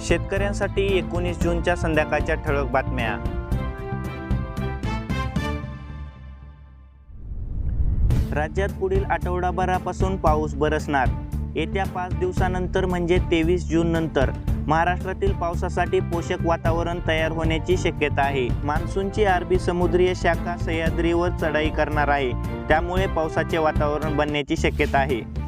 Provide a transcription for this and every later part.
शेतकऱ्यांसाठी एकोणीस जूनच्या संध्याकाळच्या ठळक बातम्या. राज्यात पुढील आठवडाभरापासून पाऊस बरसणार. येत्या पाच दिवसानंतर म्हणजे तेवीस जून नंतर महाराष्ट्रातील पावसासाठी पोषक वातावरण तयार होण्याची शक्यता आहे. मान्सूनची अरबी समुद्रीय शाखा सह्याद्रीवर चढाई करणार आहे. त्यामुळे पावसाचे वातावरण बनण्याची शक्यता आहे.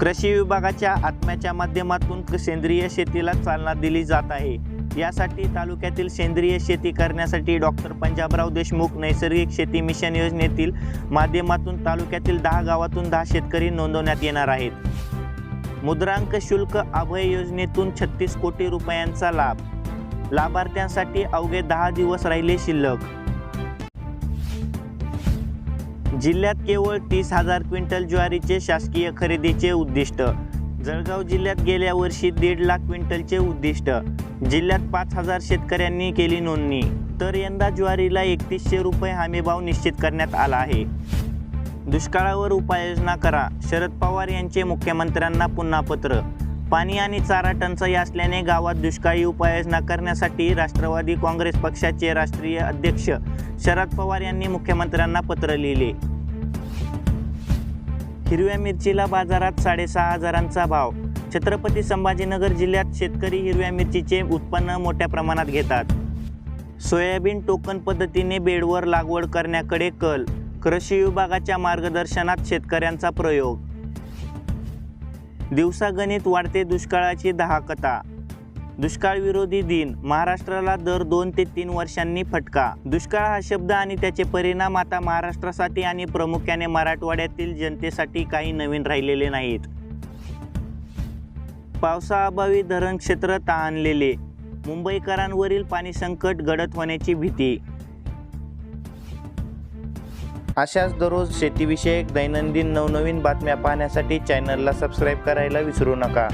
कृषी विभागाच्या आत्म्याच्या माध्यमातून सेंद्रिय शेतीला चालना दिली जात आहे. यासाठी तालुक्यातील सेंद्रिय शेती करण्यासाठी डॉक्टर पंजाबराव देशमुख नैसर्गिक शेती मिशन योजनेतील माध्यमातून तालुक्यातील दहा गावातून दहा शेतकरी नोंदवण्यात येणार आहेत. मुद्रांक शुल्क अभय योजनेतून छत्तीस कोटी रुपयांचा लाभ. लाभार्थ्यांसाठी अवघे दहा दिवस राहिले शिल्लक. जिल्ह्यात केवळ तीस हजार क्विंटल ज्वारीचे शासकीय खरेदीचे उद्दिष्ट. जळगाव जिल्ह्यात गेल्या वर्षी दीड लाख क्विंटलचे उद्दिष्ट. जिल्ह्यात पाच हजार शेतकऱ्यांनी केली नोंदणी. तर यंदा ज्वारीला एकतीसशे रुपये हमीभाव निश्चित करण्यात आला आहे. दुष्काळावर उपाययोजना करा. शरद पवार यांचे मुख्यमंत्र्यांना पुन्हा पत्र. पाणी आणि चारा टंचाई असल्याने गावात दुष्काळी उपाययोजना करण्यासाठी राष्ट्रवादी काँग्रेस पक्षाचे राष्ट्रीय अध्यक्ष शरद पवार यांनी मुख्यमंत्र्यांना पत्र लिहिले. हिरव्या मिरचीला बाजारात साडेसहा हजारांचा भाव. छत्रपती संभाजीनगर जिल्ह्यात शेतकरी हिरव्या मिरचीचे उत्पन्न मोठ्या प्रमाणात घेतात. सोयाबीन टोकन पद्धतीने बेडवर लागवड करण्याकडे कल कृषी विभागाच्या मार्गदर्शनात शेतकऱ्यांचा प्रयोग. दिवसागणित वाढते दुष्काळाची दहा दुष्काळविरोधी दुष्काळ विरोधी दिन. महाराष्ट्राला दर दोन ते तीन वर्षांनी फटका. दुष्काळ हा शब्द आणि त्याचे परिणाम आता महाराष्ट्रासाठी आणि प्रामुख्याने मराठवाड्यातील जनतेसाठी काही नवीन राहिलेले नाहीत. पावसाअभावी धरण क्षेत्र तहानलेले मुंबईकरांवरील पाणी संकट गडत होण्याची भीती. अशाच दररोज शेतीविषयक दैनंदिन नवनवीन बातम्या पाहण्यासाठी चॅनलला सबस्क्राईब करायला विसरू नका.